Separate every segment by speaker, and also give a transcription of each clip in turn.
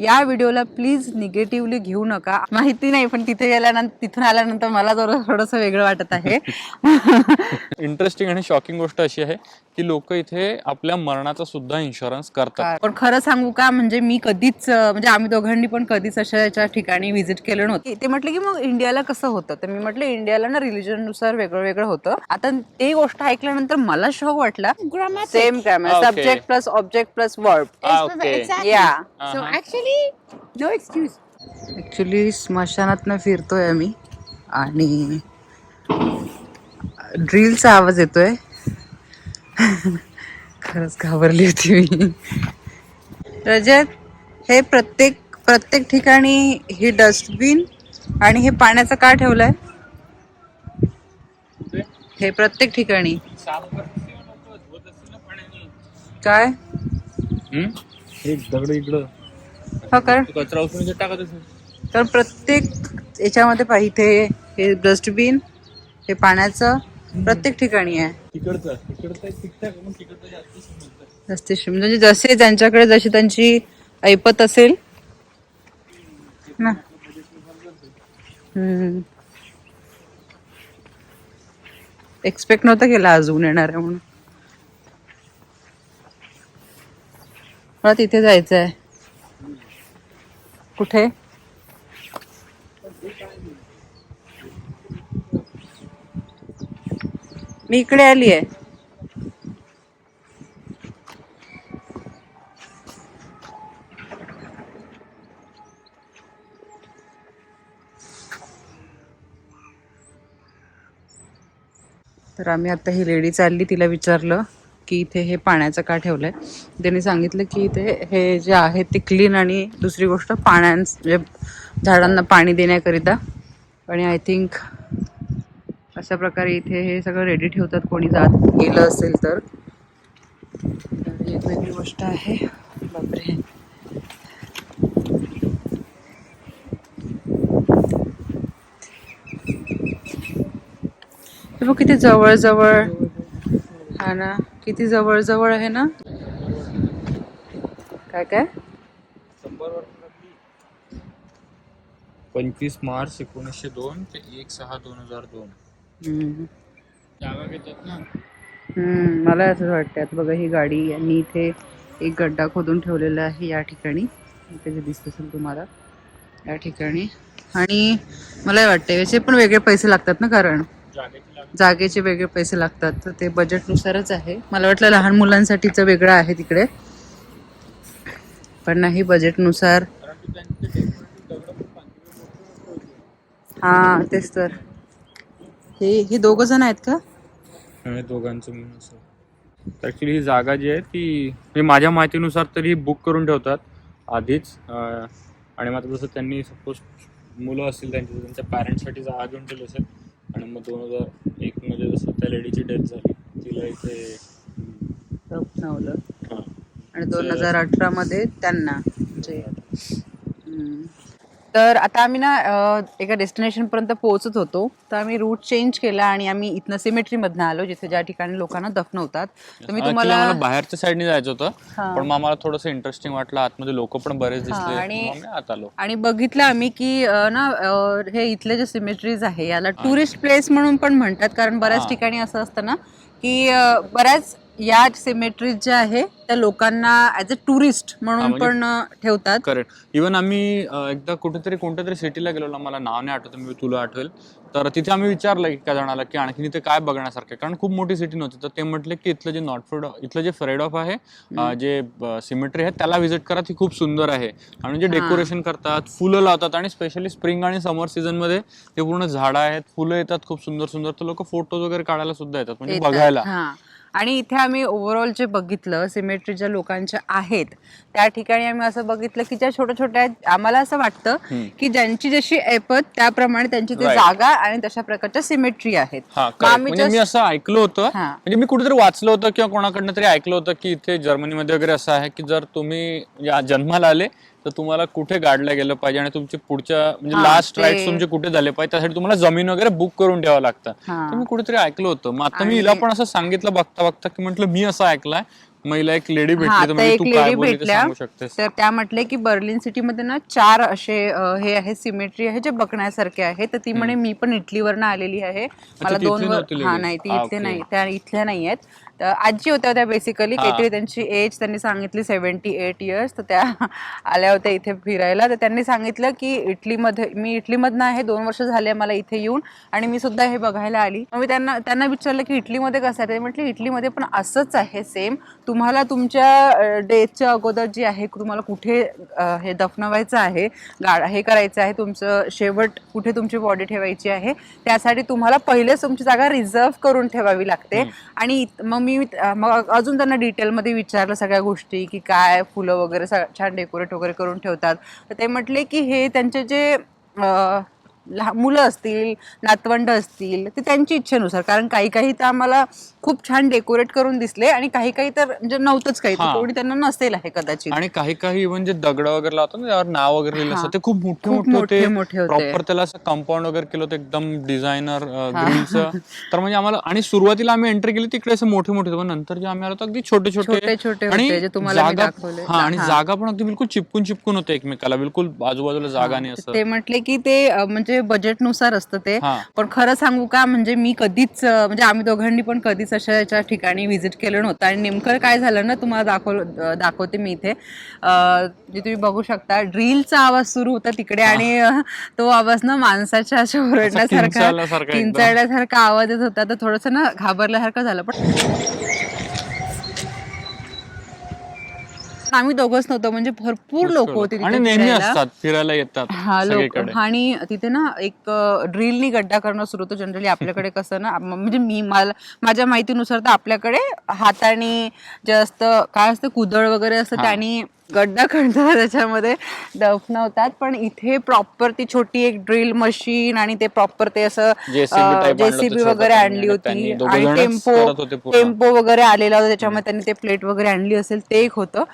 Speaker 1: या व्हिडिओला please negatively घेऊ नका. माहिती नाही पण तिथे गेल्यानंतर तिथून आल्यानंतर मला जरा थोडंसं वेगळं वाटत आहे.
Speaker 2: इंटरेस्टिंग आणि शॉकिंग गोष्ट अशी आहे की लोक इथे आपल्या मरणाचा सुद्धा इन्शुरन्स करतात.
Speaker 1: पण खरं सांगू का म्हणजे मी कधीच म्हणजे आम्ही दोघांनी पण कधीच अशा याच्या ठिकाणी व्हिजिट केलं नव्हतं. ते म्हटलं की मग इंडियाला कसं होतं? तर मी म्हटलं इंडियाला ना रिलिजननुसार वेगळं वेगळं होतं. आता ते गोष्ट ऐकल्यानंतर मला शॉक वाटला. Same grammar. Subject plus object plus verb
Speaker 2: Ah, okay.
Speaker 3: Exactly. Actually, no excuse.
Speaker 1: Actually स्मशानातनं फिरतोय आम्ही. आणि ड्रिलचा आवाज येतोय. खरंच घाबरली होती मी. रजत हे प्रत्येक प्रत्येक ठिकाणी हे डस्टबिन आणि हे पाण्याचं का ठेवलंय? हे प्रत्येक ठिकाणी. काय?
Speaker 2: एक दगड इकडं.
Speaker 1: हो कर.
Speaker 2: कचरा उचलून टाकत असेल.
Speaker 1: तर प्रत्येक याच्यामध्ये पाहिजे हे डस्टबिन हे पाण्याचं प्रत्येक ठिकाणी आहे.
Speaker 2: तिकडचं
Speaker 1: म्हणजे जसे त्यांच्याकडे जशी त्यांची ऐपत असेल. ना. एक्सपेक्ट नव्हतं केलं अजून येणार आहे म्हणून. मला तिथे जायचं आहे कुठे? मी इकडे आली आहे. तर आम्ही आता ही लेडी चालली तिला विचारलं. की इथे हे पाण्याचं का ठेवलंय? त्यांनी सांगितलं की इथे हे जे आहे ते क्लीन आणि दुसरी गोष्ट पाण्यां म्हणजे झाडांना पाणी देण्याकरिता. आणि आय थिंक अशा प्रकारे इथे हे सगळं रेडी ठेवतात. कोणी जात गेलं असेल तर एक वेगळी गोष्ट आहे. बापरे. हे बघ किती जवळजवळ हा ना. किती जवळ जवळ आहे ना? काय काय?
Speaker 2: पंचवीस मार्च एकोणीसशे दोन ते एक सहा दोन हजार दोन.
Speaker 1: हम्म.
Speaker 2: जागा घेतात ना?
Speaker 1: हम्म, मला असंच वाटतं आता बघा ही गाडी आणि इथे एक गड्डा खोदून ठेवलेला आहे या ठिकाणी. इथे दिसत असेल तुम्हाला या ठिकाणी. आणि मला वाटतं याचे पण वेगळे पैसे लागतात ना कारण?
Speaker 2: जागेचे
Speaker 1: वेगळे पैसे लागतात तर ते बजेटनुसारच आहे. मला वाटलं लहान मुलांसाठीचं वेगळं आहे तिकडे. पण नाही बजेटनुसार
Speaker 2: कारण
Speaker 1: हा तेच तर. हे हे दोघ जण आहेत का?
Speaker 2: दोघांचं म्हणून असं. ॲक्च्युली ही जागा जी आहे ती म्हणजे माझ्या माहितीनुसार तरी बुक करून ठेवतात आधीच. आणि मात्र जसं त्यांनी सपोज मुलं असतील त्यांच्या त्यांच्या पॅरेंट्ससाठी जागा घेऊन ठेवली असेल आणि मग दोन हजार एकमध्ये जसं त्या लेडीची डेथ झाली तिला इथे हां
Speaker 1: आणि दोन हजार अठरा मध्ये त्यांना म्हणजे. तर आता आम्ही ना एका डेस्टिनेशन पर्यंत पोहोचत होतो तर आम्ही रूट चेंज केला आणि आम्ही इथनं सिमेट्री मधनं आलो जिथे ज्या ठिकाणी लोकांना दफनवतात तर मी तुम्हाला
Speaker 2: बाहेरच्या साईडने जायचं होतं. पण मग आम्हाला थोडंसं इंटरेस्टिंग वाटलं आतमध्ये लोक पण बरेच दिसले
Speaker 1: आणि-
Speaker 2: आत आलो
Speaker 1: आणि बघितलं आम्ही की ना हे इथले जे सिमेट्रीज आहे याला टुरिस्ट प्लेस म्हणून पण म्हणतात कारण बऱ्याच. ठिकाणी असं असतं ना की बऱ्याच या सिमेट्रीज ज्या आहे त्या लोकांना ऍज अ टुरिस्ट म्हणून
Speaker 2: म्हणजे-
Speaker 1: पण ठेवतात.
Speaker 2: करेक्ट इवन आम्ही अं, एकदा कुठेतरी कोणत्या तरी सिटीला गेलो ना मला नाव नाही आठवत मी तुला आठवेल. तर तिथे आम्ही विचारलं एका जणाला की आणखीन इथे काय बघण्यासारखं आहे? कारण खूप मोठी सिटी नव्हती. तर ते म्हटले की इथलं जे नॉट फ्रेड इथलं जे फ्रेड ऑफ आहे अं, जे सिमेट्री आहे त्याला व्हिजिट करा ती खूप सुंदर आहे. आणि जे. डेकोरेशन करतात फुलं लावतात आणि स्पेशली स्प्रिंग आणि समर सीझनमध्ये ते पूर्ण झाडं आहेत फुलं येतात खूप सुंदर सुंदर तर लोक फोटोज वगैरे काढायला सुद्धा येतात म्हणजे
Speaker 1: येतात.
Speaker 2: बघायला.
Speaker 1: हा. आणि इथे आम्ही ओव्हरऑल जे बघितलं सिमेट्री ज्या लोकांच्या आहेत त्या ठिकाणी आम्ही असं बघितलं की ज्या छोट्या छोट्या आम्हाला असं वाटतं. की ज्यांची जशी ऐपत त्याप्रमाणे त्यांची ती
Speaker 2: Right.
Speaker 1: जागा आणि तशा प्रकारच्या सिमेट्री आहेत
Speaker 2: हा
Speaker 1: मग
Speaker 2: correct.
Speaker 1: आम्ही
Speaker 2: म्हणजे मी
Speaker 1: just-
Speaker 2: असं ऐकलं होतं
Speaker 1: हा.
Speaker 2: म्हणजे मी कुठेतरी वाचलं होतं किंवा कोणाकडनं तरी ऐकलं होतं की इथे जर्मनीमध्ये वगैरे असं आहे की जर तुम्ही या जन्माला आले तर तुम्हाला कुठे गाडलं गेलं पाहिजे आणि तुमचे पुढच्या म्हणजे
Speaker 1: हा,
Speaker 2: लास्ट
Speaker 1: ते-
Speaker 2: तुमचे कुठे झाले पाहिजे त्यासाठी तुम्हाला जमीन वगैरे बुक करून ठेवावं लागतं.
Speaker 1: हा.
Speaker 2: तर मी कुठेतरी ऐकलं होतं. मग आता मी
Speaker 1: आणि-
Speaker 2: हिला पण असं सांगितलं बघता बघता की म्हटलं मी असं ऐकलंय. महिला एक लेडी
Speaker 1: हा,
Speaker 2: भेटली तर
Speaker 1: तर
Speaker 2: म्हणजे
Speaker 1: एक
Speaker 2: तू काय
Speaker 1: लेडी
Speaker 2: बोलली ते
Speaker 1: भेटल्या.
Speaker 2: सांगू शकतेस.
Speaker 1: तर त्या म्हटले की बर्लिन सिटीमध्ये ना चार असे अ, हे आहे सिमेट्री आहे जे बघण्यासारखे आहे. तर ती म्हणे मी पण इटलीवरनं आलेली आहे. मला
Speaker 2: ती
Speaker 1: दोन
Speaker 2: इथली
Speaker 1: वर
Speaker 2: नव्हती
Speaker 1: हा? नाही ती
Speaker 2: हा,
Speaker 1: इथले
Speaker 2: ओके.
Speaker 1: नाही त्या इथल्या नाही आहेत तर आजी होत्या त्या बेसिकली
Speaker 2: हा.
Speaker 1: काहीतरी त्यांची एज त्यांनी सांगितली सेव्हन्टी एट इयर्स तर त्या आल्या होत्या इथे फिरायला. तर त्यांनी सांगितलं की इटलीमध्ये मी इटलीमधनं आहे दोन वर्ष झाले मला इथे येऊन आणि मी सुद्धा हे बघायला आली. मग मी त्यांना त्यांना विचारलं की इटलीमध्ये कसं आहे? ते म्हटलं इटलीमध्ये पण असंच आहे सेम तुम्हाला तुमच्या डेटच्या अगोदर जी आहे तुम्हाला कुठे अ, हे दफनवायचं आहे गाड हे करायचं आहे तुमचं शेवट कुठे तुमची बॉडी ठेवायची आहे त्यासाठी तुम्हाला पहिलेच तुमची जागा रिझर्व करून ठेवावी लागते. आणि इत- मग मी मी मग अजून त्यांना डिटेलमध्ये विचारलं सगळ्या गोष्टी की काय फुलं वगैरे स- छान डेकोरेट वगैरे करून ठेवतात. तर ते म्हटले की हे त्यांचे जे अ, लहा मुलं असतील नातवंड असतील ते त्यांची इच्छेनुसार. कारण काही काही तर आम्हाला खूप छान डेकोरेट करून दिसले आणि काही काही तर म्हणजे नव्हतंच काही. तर
Speaker 2: हा.
Speaker 1: कोणी त्यांना नसेल आहे कदाचित.
Speaker 2: आणि काही काही म्हणजे दगड वगैरे लावतो ना त्यावर नाव वगैरे लिहिलं असतं ते खूप मोठे
Speaker 1: खूप
Speaker 2: मोठे
Speaker 1: मोठे
Speaker 2: होते.
Speaker 1: मोठे होते.
Speaker 2: प्रॉपर त्याला असं कंपाऊंड वगैरे केलं होतं एकदम डिझायनर ग्रिलचं तर म्हणजे आम्हाला आणि सुरुवातीला आम्ही एंट्री केली तिकडे असं मोठे मोठे होते. पण नंतर जे आम्ही आलो होतो अगदी छोटे
Speaker 1: छोटे. छोटे
Speaker 2: आणि
Speaker 1: होते, जे तुम्हाला मी
Speaker 2: जागा
Speaker 1: दाखवले.
Speaker 2: हा आणि
Speaker 1: हा.
Speaker 2: जागा पण अगदी बिलकुल चिपकून चिपकून होते एकमेकाला. बिलकुल आजूबाजूला जागा नाही असं.
Speaker 1: ते म्हटले की ते अ, म्हणजे बजेटनुसार असतं ते.
Speaker 2: हा.
Speaker 1: पण खरं सांगू का म्हणजे मी कधीच अ, म्हणजे आम्ही दोघांनी पण कधीच अशा याच्या ठिकाणी व्हिजिट केलं नव्हतं. आणि नेमकं काय झालं ना तुम्हाला दाखव अ, दाखवते मी इथे. अ, जे तुम्ही बघू शकता ड्रिलचा आवाज सुरू होता तिकडे आणि अ, तो आवाज ना माणसाच्या अशा ओरडण्यासारखा
Speaker 2: किंचाळल्यासारखा एकदम.
Speaker 1: किंचाळल्यासारखा आवाज येत होता. तर थोडस ना घाबरल्यासारखं झालं. पण आम्ही दोघंच नव्हतो म्हणजे भरपूर लोक होते तिथे
Speaker 2: आणि नेहमी
Speaker 1: फिरायला.
Speaker 2: असतात फिरायला येतात
Speaker 1: हा लोक.
Speaker 2: सगळीकडे.
Speaker 1: आणि तिथे ना एक ड्रिलनी गड्डा करणं सुरू होतं. जनरली आपल्याकडे कसं ना म- म्हणजे मी मला माझ्या माहितीनुसार तर आपल्याकडे हाताने जे असतं काय असतं कुदळ वगैरे असतं त्याने गड्डा खणतात त्याच्यामध्ये दफनवतात पण इथे प्रॉपर ती छोटी एक ड्रिल मशीन आणि ते प्रॉपर ते असं जेसीबी वगैरे आणली होती. आणि टेम्पो. टेम्पो वगैरे आलेला होता त्याच्यामध्ये त्यांनी ते प्लेट वगैरे आणली असेल ते एक होतं.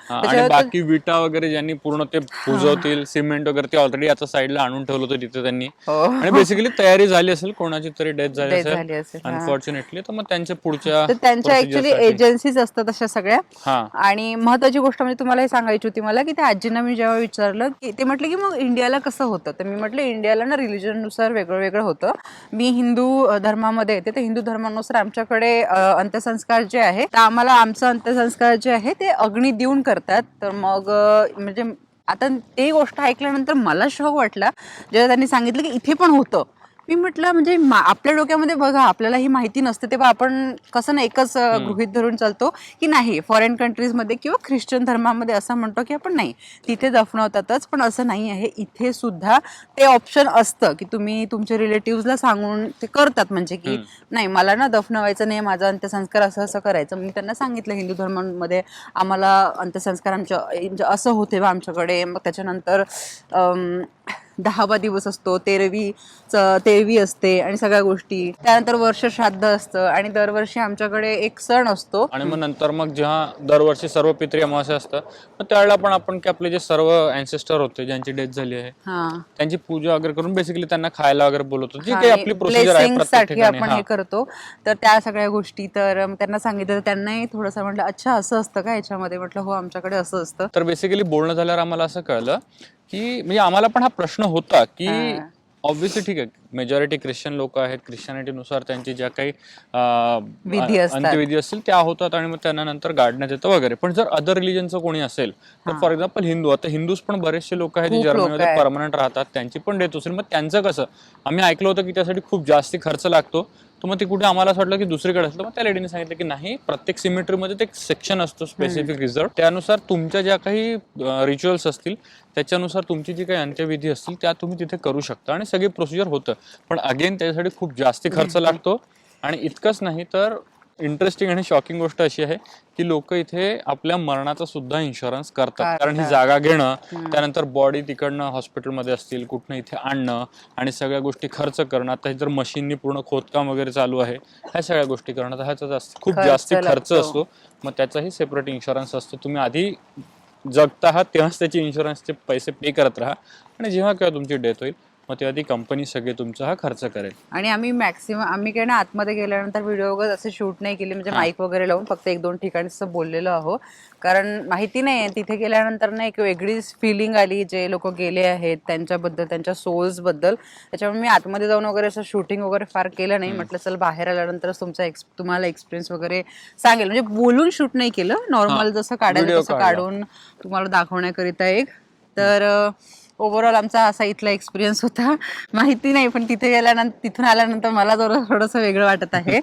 Speaker 2: बाकी विटा वगैरे ज्यांनी पूर्ण ते पुजवतील सिमेंट वगैरे ते ऑलरेडी आता साईडला आणून ठेवलं होतं तिथे त्यांनी.
Speaker 1: हो.
Speaker 2: आणि बेसिकली तयारी झाली असेल कोणाची तरी डेथ झाली असेल. अनफॉर्च्युनेटली तर मग त्यांच्या पुढच्या
Speaker 1: त्यांच्या ऍक्च्युली एजन्सीज असतात अशा सगळ्या. आणि महत्वाची गोष्ट म्हणजे तुम्हाला हे सांगायची होती मला की त्या आजींना मी जेव्हा विचारलं की ते म्हटलं की मग इंडियाला कसं होतं? तर मी म्हटलं इंडियाला ना रिलिजननुसार वेगळं वेगळं होतं. मी हिंदू धर्मामध्ये येते. तर हिंदू धर्मानुसार आमच्याकडे अंत्यसंस्कार जे आहे तर आम्हाला आमचं अंत्यसंस्कार जे आहे ते अग्नी देऊन करतात. तर मग म्हणजे आता ते गोष्ट ऐकल्यानंतर मला शॉक वाटला. जेव्हा त्यांनी सांगितलं की इथे पण होतं. मी म्हटलं म्हणजे मा- आपल्या डोक्यामध्ये बघा आपल्याला ही माहिती नसते तेव्हा आपण कसं ना एकच गृहीत धरून चालतो की नाही फॉरेन कंट्रीजमध्ये किंवा ख्रिश्चन धर्मामध्ये असं म्हणतो की आपण नाही तिथे दफनवतातच पण असं नाही आहे. इथे सुद्धा ते ऑप्शन असतं की तुम्ही तुमच्या रिलेटिव्हला सांगून ते करतात म्हणजे की नाही मला ना दफनवायचं नाही माझा अंत्यसंस्कार असं असं करायचं. मी त्यांना सांगितलं हिंदू धर्मामध्ये आम्हाला अंत्यसंस्कार आमच्या म्हणजे असं होते बा आमच्याकडे. मग त्याच्यानंतर दहावा दिवस असतो तेरवी तेरवी असते आणि सगळ्या गोष्टी. त्यानंतर वर्ष श्राद्ध असतं आणि दरवर्षी आमच्याकडे एक सण असतो.
Speaker 2: आणि मग नंतर मग जेव्हा दरवर्षी सर्व पित्री अमावस्या असतं मग त्यावेळेला पण आपण की आपले जे सर्व अँसेस्टर होते ज्यांची डेथ झाली आहे
Speaker 1: हा.
Speaker 2: त्यांची पूजा वगैरे करून बेसिकली त्यांना खायला वगैरे बोलवतो. जी काही आपली प्रोसिजर आहे
Speaker 1: साठी आपण
Speaker 2: हा.
Speaker 1: करतो. तर त्या सगळ्या गोष्टी तर त्यांना सांगितलं तर त्यांनाही थोडंसं म्हटलं अच्छा असं असतं का याच्यामध्ये? म्हटलं हो आमच्याकडे असं असतं.
Speaker 2: तर बेसिकली बोलणं झाल्यावर आम्हाला असं कळलं की म्हणजे आम्हाला पण हा प्रश्न होता की. ऑब्व्हियसली ठीक आहे मेजॉरिटी ख्रिश्चन लोक आहेत. ख्रिश्चनिटीनुसार त्यांची ज्या काही
Speaker 1: विधी असतात.
Speaker 2: अंत्यविधी असतील त्या होतात आणि मग त्यांना नंतर गाडण्यात येतं वगैरे. पण जर अदर रिलीजनचं कोणी असेल तर फॉर एक्झाम्पल हिंदू आता हिंदूज पण बरेचसे लोक आहेत जे
Speaker 1: खूप लोकं
Speaker 2: जर्मनीमध्ये
Speaker 1: आहेत.
Speaker 2: परमनंट राहतात त्यांची पण डेथ असेल मग त्यांचं कसं? आम्ही ऐकलं होतं की त्यासाठी खूप जास्ती खर्च लागतो. तर मग ते कुठे आम्हाला असं वाटलं की दुसरीकडे असलं मग त्या लेडीने सांगितलं की नाही प्रत्येक सिमेट्रीमध्ये ते एक सेक्शन असतो स्पेसिफिक रिझर्व त्यानुसार तुमच्या ज्या काही रिच्युअल्स असतील त्याच्यानुसार तुमची जी काही अंत्यविधी असतील त्या तुम्ही तिथे करू शकता. आणि सगळी प्रोसिजर होतं. पण अगेन त्याच्यासाठी खूप जास्ती खर्च लागतो. आणि इतकंच नाही तर इंटरेस्टिंग आणि शॉकिंग गोष्ट अशी आहे की लोक इथे आपल्या मरणाचा सुद्धा इन्शुरन्स करतात. कारण ही जागा घेणं त्यानंतर बॉडी तिकडनं हॉस्पिटलमध्ये असतील कुठनं इथे आणणं आणि सगळ्या गोष्टी खर्च करणं. आता हे जर मशीननी पूर्ण खोदकाम वगैरे चालू आहे ह्या सगळ्या गोष्टी करणं तर ह्याचा जास्त खूप जास्ती खर्च. असतो. मग त्याचाही सेपरेट इन्शुरन्स असतो. तुम्ही आधी जगता आहात तेव्हाच त्याचे इन्शुरन्सचे पैसे पे करत राहा. आणि जेव्हा केव्हा तुमची डेथ होईल मग तेव्हा ती कंपनी सगळे तुमचा हा खर्च करेल.
Speaker 1: आणि आम्ही मॅक्सिमम आम्ही काय ना आतमध्ये गेल्यानंतर व्हिडिओ वगैरे असे शूट नाही केले म्हणजे. माईक वगैरे लावून फक्त एक दोन ठिकाणी बोललेलो आहो. कारण माहिती नाही तिथे गेल्यानंतर ना एक वेगळीच फिलिंग आली जे लोक गेले आहेत त्यांच्याबद्दल त्यांच्या सोल्सबद्दल. त्याच्यामुळे मी आतमध्ये जाऊन वगैरे असं शूटिंग वगैरे फार केलं नाही. म्हटलं चल बाहेर आल्यानंतरच तुमचा एक्स तुम्हाला एक्सपिरियन्स वगैरे सांगेल. म्हणजे बोलून शूट नाही केलं. नॉर्मल जसं काढायचं तसं. काढून तुम्हाला दाखवण्याकरिता एक. तर ओव्हरऑल आमचा असा इथला एक्सपिरियन्स होता. माहिती नाही पण तिथे गेल्यानंतर तिथून आल्यानंतर मला जरा थोडंसं वेगळं वाटत आहे.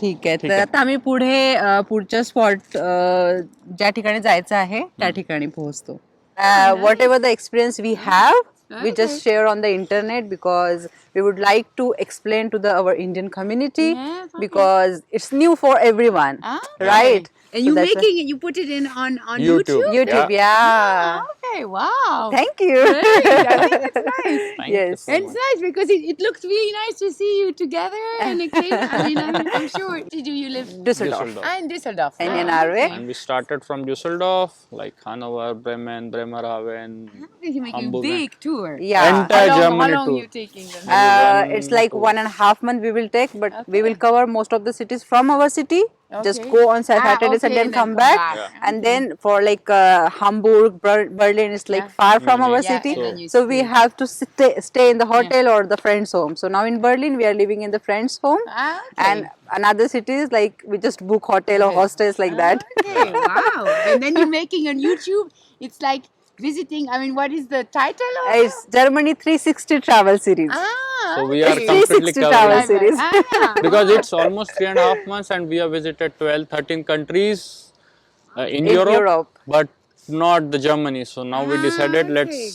Speaker 1: ठीक आहे. तर आता आम्ही पुढे पुढच्या स्पॉट ज्या ठिकाणी जायचं आहे त्या ठिकाणी पोहोचतो. Whatever the experience we have we just share on the internet because we would like to explain to the our indian community
Speaker 3: Yes, okay.
Speaker 1: because it's new for everyone
Speaker 3: Ah,
Speaker 1: right.
Speaker 3: And
Speaker 1: So
Speaker 3: you
Speaker 1: that's
Speaker 3: making it, you put it in on, on
Speaker 2: YouTube.
Speaker 3: YouTube?
Speaker 1: YouTube, yeah.
Speaker 3: Okay, wow.
Speaker 1: Thank you.
Speaker 3: Great. I think it's nice.
Speaker 2: Thank
Speaker 1: yes.
Speaker 2: so
Speaker 3: It's nice because it, it looks really nice to see you together and it came, I mean, I'm, I'm sure. Did you, you live
Speaker 1: Düsseldorf.
Speaker 2: Düsseldorf.
Speaker 3: Ah, in Düsseldorf?
Speaker 1: And in
Speaker 3: Ah,
Speaker 1: Arve?
Speaker 3: okay.
Speaker 2: And we started from Düsseldorf, like Hanover, Bremen, Bremerhaven.
Speaker 3: You're making a
Speaker 2: Hamburg.
Speaker 3: big tour.
Speaker 1: Yeah.
Speaker 2: Entire
Speaker 3: how long,
Speaker 2: Germany
Speaker 3: how long
Speaker 2: tour.
Speaker 3: you taking them?
Speaker 1: Uh, it's like
Speaker 2: two.
Speaker 1: one and a half month we will take, but we will cover most of the cities from our city. Just go on Saturday,
Speaker 3: Ah, okay,
Speaker 1: Sunday, and
Speaker 3: and then
Speaker 1: come
Speaker 3: come
Speaker 1: back.
Speaker 3: back.
Speaker 2: Yeah.
Speaker 1: And then for like uh, Hamburg, Ber- Berlin is like
Speaker 3: Yeah.
Speaker 1: far from our
Speaker 2: Mhm.
Speaker 3: Yeah,
Speaker 1: city,
Speaker 3: and then you
Speaker 1: so we have to stay stay in the hotel or the friend's home. So now in Berlin we are living in the friend's home,
Speaker 3: Ah, okay.
Speaker 1: and another cities like we just book hotel or
Speaker 3: Okay.
Speaker 1: hostels like that.
Speaker 3: Okay, wow. And then you're making on YouTube, it's like visiting, I mean, what is the title of
Speaker 1: It's Germany 360 travel series.
Speaker 3: Ah,
Speaker 2: So we are
Speaker 3: okay.
Speaker 2: completely
Speaker 1: 360
Speaker 2: covered.
Speaker 1: series.
Speaker 3: Ah,
Speaker 2: Because it's almost three and a half months and we have visited 12, 13 countries uh, in,
Speaker 1: In
Speaker 2: Europe,
Speaker 1: Europe.
Speaker 2: but not the Germany. So now we
Speaker 3: Ah,
Speaker 2: decided
Speaker 3: okay.
Speaker 2: let's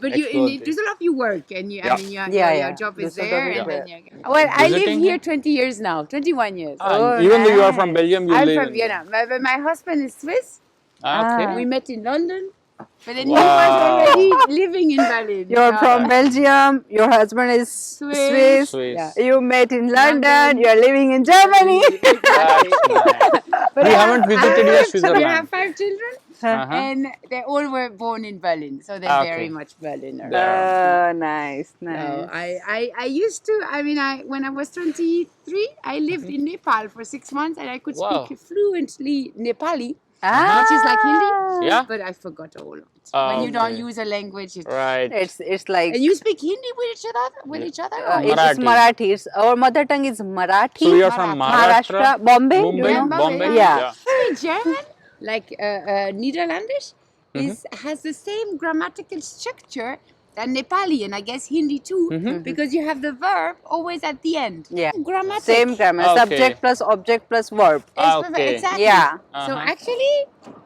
Speaker 3: But you
Speaker 2: explore
Speaker 3: in
Speaker 2: this.
Speaker 3: Düsseldorf you work and you,
Speaker 2: Yeah.
Speaker 3: I mean, your,
Speaker 1: Yeah,
Speaker 3: your,
Speaker 1: yeah.
Speaker 3: your job is
Speaker 1: Düsseldorf
Speaker 3: there.
Speaker 1: is
Speaker 3: And then
Speaker 1: there.
Speaker 3: you, well, I live
Speaker 2: Visiting
Speaker 3: here
Speaker 2: here?
Speaker 3: 20 years now, 21 years.
Speaker 2: Ah,
Speaker 1: Oh,
Speaker 2: even though you are from
Speaker 1: nice.
Speaker 2: Belgium, you
Speaker 3: I'm
Speaker 2: live
Speaker 3: from
Speaker 2: in
Speaker 3: Vienna. My, but my husband is Swiss.
Speaker 2: Ah, okay.
Speaker 3: We met in London. But then
Speaker 2: Wow.
Speaker 3: he was already living in Berlin.
Speaker 1: You're
Speaker 3: Yeah.
Speaker 1: from Belgium. Your husband is
Speaker 3: Swiss.
Speaker 1: Swiss.
Speaker 2: Swiss.
Speaker 3: Yeah.
Speaker 1: You met in London.
Speaker 3: London.
Speaker 1: You're living in Germany.
Speaker 3: Exactly.
Speaker 2: That's
Speaker 3: But
Speaker 2: We
Speaker 3: I
Speaker 2: haven't
Speaker 3: have-
Speaker 2: visited
Speaker 3: I
Speaker 2: yet
Speaker 3: have- we have five children,
Speaker 2: Uh-huh.
Speaker 3: and they all were born in Berlin, so they're
Speaker 2: Ah, okay.
Speaker 3: very much Berliner.
Speaker 2: Oh,
Speaker 1: Uh, nice,
Speaker 3: So
Speaker 1: nice.
Speaker 3: I, I, I used to, I mean, I when I was 23, I lived in Nepal for six months and I could
Speaker 2: Wow.
Speaker 3: speak fluently Nepali,
Speaker 1: ah,
Speaker 3: which is like Hindi.
Speaker 2: Yeah.
Speaker 3: but I forgot all of it.
Speaker 2: Ah,
Speaker 3: when you don't
Speaker 2: okay.
Speaker 3: use a language, it's,
Speaker 2: Right.
Speaker 1: It's it's like
Speaker 3: and you speak Hindi with each other, with each other.
Speaker 1: uh,
Speaker 3: or-
Speaker 1: it's just
Speaker 2: Marathi.
Speaker 1: Marathi. It's, our mother tongue is Marathi.
Speaker 2: So you are from
Speaker 1: Maharashtra,
Speaker 2: Maharashtra,
Speaker 1: Bombay. you know?
Speaker 2: Bombay.
Speaker 1: Yeah.
Speaker 3: Speak German, like uh, uh, Netherlandish, is has the same grammatical structure than Nepali and I guess Hindi too, because you have the verb always at the end.
Speaker 1: Yeah.
Speaker 3: Grammatic.
Speaker 1: Same grammar.
Speaker 2: Okay.
Speaker 1: Subject plus object plus verb.
Speaker 2: Ah, okay.
Speaker 3: Exactly.
Speaker 1: Yeah.
Speaker 3: So
Speaker 2: Uh-huh.
Speaker 3: actually,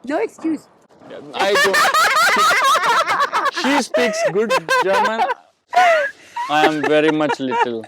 Speaker 3: no excuse.
Speaker 2: I don't. she speaks good German. I am very much little.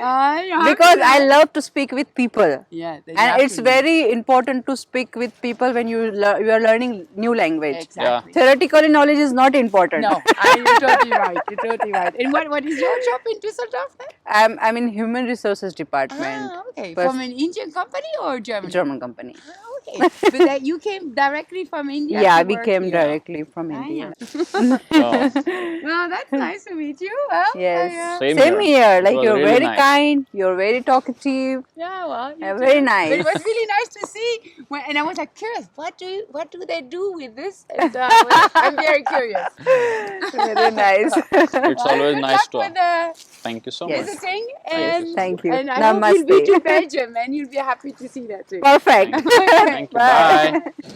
Speaker 3: Uh,
Speaker 1: Because I love to speak with people.
Speaker 3: yeah, then you have
Speaker 1: And it's very important to speak with people when you you are learning new language.
Speaker 3: exactly.
Speaker 1: Theoretically, knowledge is not important.
Speaker 3: No, I, you're totally right. You're totally right. And what, what is your job in Düsseldorf?
Speaker 1: I'm I'm in human resources department,
Speaker 3: Ah, okay.
Speaker 1: Pers-
Speaker 3: From an Indian company or German?
Speaker 1: German company.
Speaker 3: Ah, okay. but that you came directly from India.
Speaker 1: Yeah,
Speaker 3: to
Speaker 1: we
Speaker 3: work
Speaker 1: came
Speaker 3: here.
Speaker 1: directly from
Speaker 3: Ah,
Speaker 1: India.
Speaker 2: Oh,
Speaker 3: Well, that's nice to meet you. Well,
Speaker 1: Yes.
Speaker 3: uh,
Speaker 2: Same
Speaker 1: Same,
Speaker 2: here.
Speaker 1: here. Like
Speaker 2: was
Speaker 1: you're
Speaker 2: really
Speaker 1: very
Speaker 2: nice.
Speaker 1: kind. You're very talkative.
Speaker 3: yeah, well, you
Speaker 1: Yeah,
Speaker 3: too.
Speaker 1: very
Speaker 3: But
Speaker 1: nice.
Speaker 3: it was really nice to see, when, and I was like curious. What do you, what do they do with this? And, uh, I was- I'm very curious.
Speaker 1: very nice.
Speaker 2: it's always
Speaker 3: Good
Speaker 2: nice
Speaker 3: luck
Speaker 2: to.
Speaker 3: with the
Speaker 2: Thank you so
Speaker 1: Yes.
Speaker 2: much.
Speaker 3: visiting, and
Speaker 1: Thank you.
Speaker 3: And I hope you'll be
Speaker 1: Namaste.
Speaker 3: to Belgium, and you'll be happy to see that too.
Speaker 1: Perfect.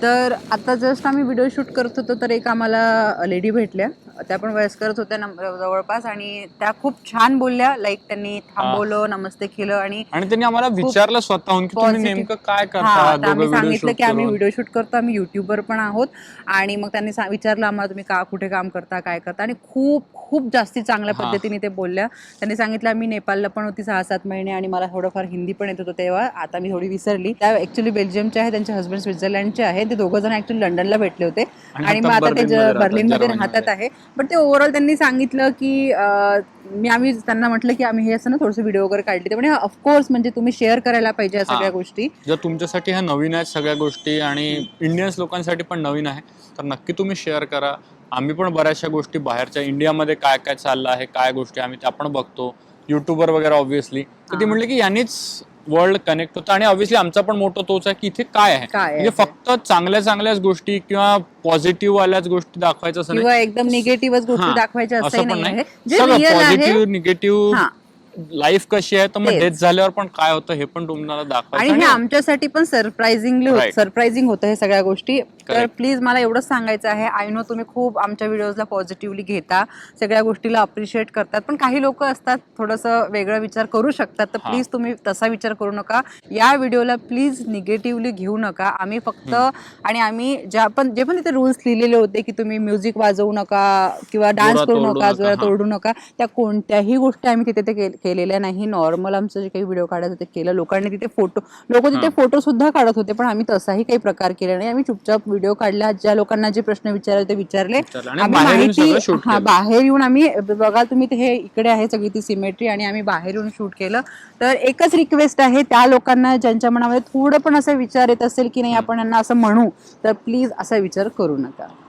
Speaker 1: तर आता just आम्ही video shoot करत होतो तर एक आम्हाला lady भेटल्या. त्या पण वयस्करच होत्या नम- जवळपास आणि त्या खूप छान बोलल्या. लाईक त्यांनी थांबवलं नमस्ते केलं आणि
Speaker 2: आणि त्यांनी आम्हाला विचारलं स्वतःहून की तुम्ही
Speaker 1: positive-
Speaker 2: नेमकं काय
Speaker 1: हा,
Speaker 2: करता?
Speaker 1: तर आम्ही
Speaker 2: दोघं
Speaker 1: सांगितलं की आम्ही
Speaker 2: करून.
Speaker 1: व्हिडिओ शूट करतो. आम्ही युट्यूबर पण आहोत. आणि मग त्यांनी सा- विचारलं आम्हाला तुम्ही का कुठे काम करता काय करता? आणि खूप खूप जास्ती चांगल्या
Speaker 2: हा.
Speaker 1: पद्धतीने ते बोलल्या. त्यांनी सांगितलं आम्ही नेपाळला पण होती सहा सात महिने आणि मला थोडंफार हिंदी पण येत होतं तेव्हा. आता मी थोडी विसरली. त्या ऍक्च्युली बेल्जियमचे आहे त्यांचे हस्बंड स्वित्झर्लंडचे आहे ते दोघं जण ऍक्च्युली लंडनला भेटले होते.
Speaker 2: आणि
Speaker 1: मग आता ते
Speaker 2: बर्लिनमध्ये राहतात,
Speaker 1: आहे. बट ते ओव्हरऑल त्यांनी सांगितलं की मी आम्ही त्यांना म्हटलं की आम्ही हे असं ना थोडंसं व्हिडिओ वगैरे काढले ते म्हणजे ऑफकोर्स म्हणजे तुम्ही शेअर करायला पाहिजे या सगळ्या. गोष्टी.
Speaker 2: जर तुमच्यासाठी ह्या नवीन आहेत सगळ्या गोष्टी आणि इंडियन्स लोकांसाठी पण नवीन आहे तर नक्की तुम्ही शेअर करा. आम्ही पण बऱ्याचशा गोष्टी बाहेरच्या इंडियामध्ये काय काय चाललं आहे काय गोष्टी आम्ही त्या पण बघतो. युट्यूबर वगैरे ऑब्व्हियसली तर ती म्हणली की यांनीच वर्ल्ड कनेक्ट होतं. आणि ऑब्व्हियसली आमचा पण मोठं तोच आहे की इथे काय आहे.
Speaker 1: काय आहे
Speaker 2: म्हणजे फक्त चांगल्या चांगल्याच गोष्टी किंवा पॉझिटिव्ह वाल्याच गोष्टी दाखवायचं असं नाही.
Speaker 1: किंवा एकदम निगेटिव्ह गोष्टी
Speaker 2: हां,
Speaker 1: दाखवायच्या
Speaker 2: असं पण
Speaker 1: नाही आहे
Speaker 2: नाही.
Speaker 1: जे
Speaker 2: सगळं
Speaker 1: रिअल आहे
Speaker 2: पॉझिटिव्ह निगेटिव्ह
Speaker 1: हां.
Speaker 2: लाईफ कशी आहे तर मग
Speaker 1: तेच.
Speaker 2: डेथ झाल्यावर पण काय होतं हे पण तुम्हाला दाखवायचं.
Speaker 1: आणि हे
Speaker 2: आणि
Speaker 1: आमच्यासाठी पण सरप्राइझिंगली
Speaker 2: Right.
Speaker 1: सरप्राइझिंग होतं हे सगळ्या गोष्टी. तर. प्लीज मला एवढंच सांगायचं आहे. आय नो तुम्ही खूप आमच्या व्हिडिओजला पॉझिटिव्हली घेता. सगळ्या गोष्टीला अप्रिशिएट करतात. पण काही लोक असतात थोडंसं वेगळा विचार करू शकतात. तर. प्लीज तुम्ही तसा विचार करू नका. या व्हिडिओला प्लीज निगेटिव्हली घेऊ नका. आम्ही फक्त आणि आम्ही ज्या पण जे पण तिथे रूल्स लिहिलेले होते की तुम्ही म्युझिक वाजवू नका किंवा डान्स करू नका
Speaker 2: हा.
Speaker 1: ओरडू नका त्या कोणत्याही गोष्टी आम्ही तिथे ते केलेल्या नाही. नॉर्मल आमचं जे काही व्हिडिओ काढायचं ते केलं. लोकांनी तिथे फोटो लोक तिथे फोटो सुद्धा काढत होते पण आम्ही तसाही काही प्रकार केला नाही. आम्ही चुपचाप व्हिडिओ काढला ज्या लोकांना जे प्रश्न विचारायचे ते विचारले.
Speaker 2: विचारले.
Speaker 1: आम्ही माहिती हा. बाहेर येऊन आम्ही बघा तुम्ही हे इकडे आहे सगळी ती सिमेट्री आणि आम्ही बाहेर येऊन शूट केलं. तर एकच रिक्वेस्ट आहे त्या लोकांना ज्यांच्या मनामध्ये थोडं पण असा विचार येत असेल की नाही आपण यांना असं म्हणू तर प्लीज असा विचार करू नका.